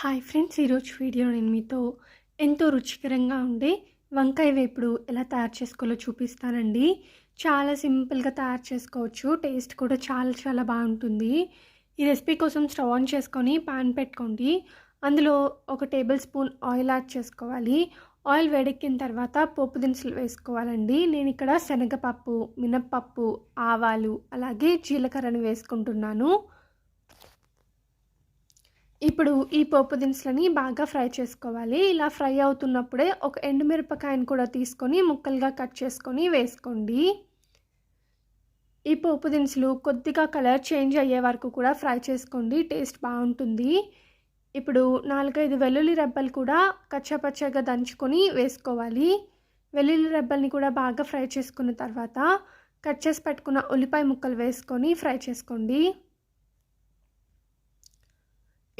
Hi friends ఈరోజు video నేను మీతో ఎంతో రుచికరంగా ఉండే వంకాయ వేపుడు ఎలా తయారు చేసుకోవాలో చూపిస్తానండి. చాలా సింపుల్గా తయారు చేసుకోవచ్చు. టేస్ట్ కూడా చాలా చాలా బాగుంటుంది. ఈ రెసిపీ కోసం స్టవ్ ఆన్ చేసుకొని పాన్ పెట్టుకోండి. అందులో ఒక టేబుల్ స్పూన్ ఆయిల్ యాడ్ చేసుకోవాలి. ఆయిల్ వేడెక్కిన తర్వాత పోపు దినుసులు వేసుకోవాలండి. నేను ఇక్కడ శనగపప్పు మినప్పప్పు ఆవాలు అలాగే జీలకర్రను వేసుకుంటున్నాను. ఇప్పుడు ఈ పోపు దినుసులని బాగా ఫ్రై చేసుకోవాలి. ఇలా ఫ్రై అవుతున్నప్పుడే ఒక ఎండుమిరపకాయను కూడా తీసుకొని ముక్కలుగా కట్ చేసుకొని వేసుకోండి. ఈ పోపు దినుసులు కొద్దిగా కలర్ చేంజ్ అయ్యే వరకు కూడా ఫ్రై చేసుకోండి. టేస్ట్ బాగుంటుంది. ఇప్పుడు నాలుగైదు వెల్లుల్లి రెబ్బలు కూడా కచ్చపచ్చగా దంచుకొని వేసుకోవాలి. వెల్లుల్లి రెబ్బల్ని కూడా బాగా ఫ్రై చేసుకున్న తర్వాత కట్ చేసి పెట్టుకున్న ఉల్లిపాయ ముక్కలు వేసుకొని ఫ్రై చేసుకోండి.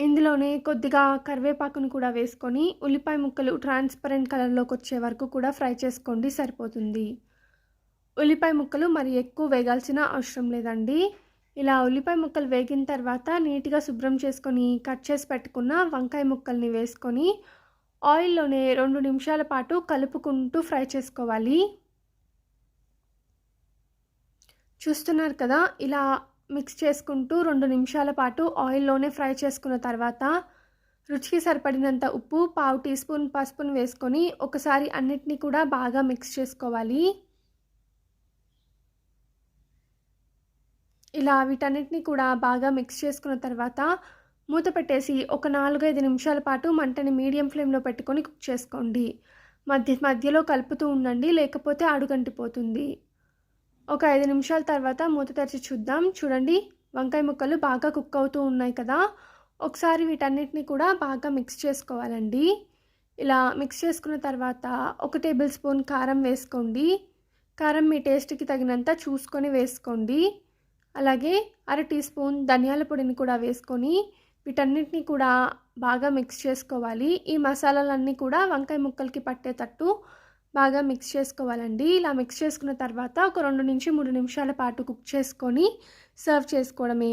ఇందులోనే కొద్దిగా కరివేపాకును కూడా వేసుకొని ఉల్లిపాయ ముక్కలు ట్రాన్స్పరెంట్ కలర్లోకి వచ్చే వరకు కూడా ఫ్రై చేసుకోండి సరిపోతుంది. ఉల్లిపాయ ముక్కలు మరి ఎక్కువ వేగాల్సిన అవసరం లేదండి. ఇలా ఉల్లిపాయ ముక్కలు వేగిన తర్వాత నీట్గా శుభ్రం చేసుకొని కట్ చేసి పెట్టుకున్న వంకాయ ముక్కల్ని వేసుకొని ఆయిల్లోనే రెండు నిమిషాల పాటు కలుపుకుంటూ ఫ్రై చేసుకోవాలి. చూస్తున్నారు కదా ఇలా మిక్స్ చేసుకుంటూ రెండు నిమిషాల పాటు ఆయిల్లోనే ఫ్రై చేసుకున్న తర్వాత రుచికి సరిపడినంత ఉప్పు పావు టీ స్పూన్ పసుపును వేసుకొని ఒకసారి అన్నిటినీ కూడా బాగా మిక్స్ చేసుకోవాలి. ఇలా వీటన్నిటిని కూడా బాగా మిక్స్ చేసుకున్న తర్వాత మూత పెట్టేసి ఒక నాలుగైదు నిమిషాల పాటు మంటని మీడియం ఫ్లేమ్లో పెట్టుకొని కుక్ చేసుకోండి. మధ్య మధ్యలో కలుపుతూ ఉండండి లేకపోతే అడుగంటిపోతుంది. ఒక ఐదు నిమిషాల తర్వాత మూత తెరిచి చూద్దాం. చూడండి వంకాయ ముక్కలు బాగా కుక్ అవుతూ ఉన్నాయి కదా. ఒకసారి వీటన్నిటిని కూడా బాగా మిక్స్ చేసుకోవాలండి. ఇలా మిక్స్ చేసుకున్న తర్వాత ఒక టేబుల్ స్పూన్ కారం వేసుకోండి. కారం మీ టేస్ట్కి తగినంత చూసుకొని వేసుకోండి. అలాగే అర టీ స్పూన్ ధనియాల పొడిని కూడా వేసుకొని వీటన్నిటిని కూడా బాగా మిక్స్ చేసుకోవాలి. ఈ మసాలాలన్నీ కూడా వంకాయ ముక్కలకి పట్టేటట్టు బాగా మిక్స్ చేసుకోవాలండి. ఇలా మిక్స్ చేసుకున్న తర్వాత ఒక రెండు నుంచి మూడు నిమిషాల పాటు కుక్ చేసుకొని సర్వ్ చేసుకోవడమే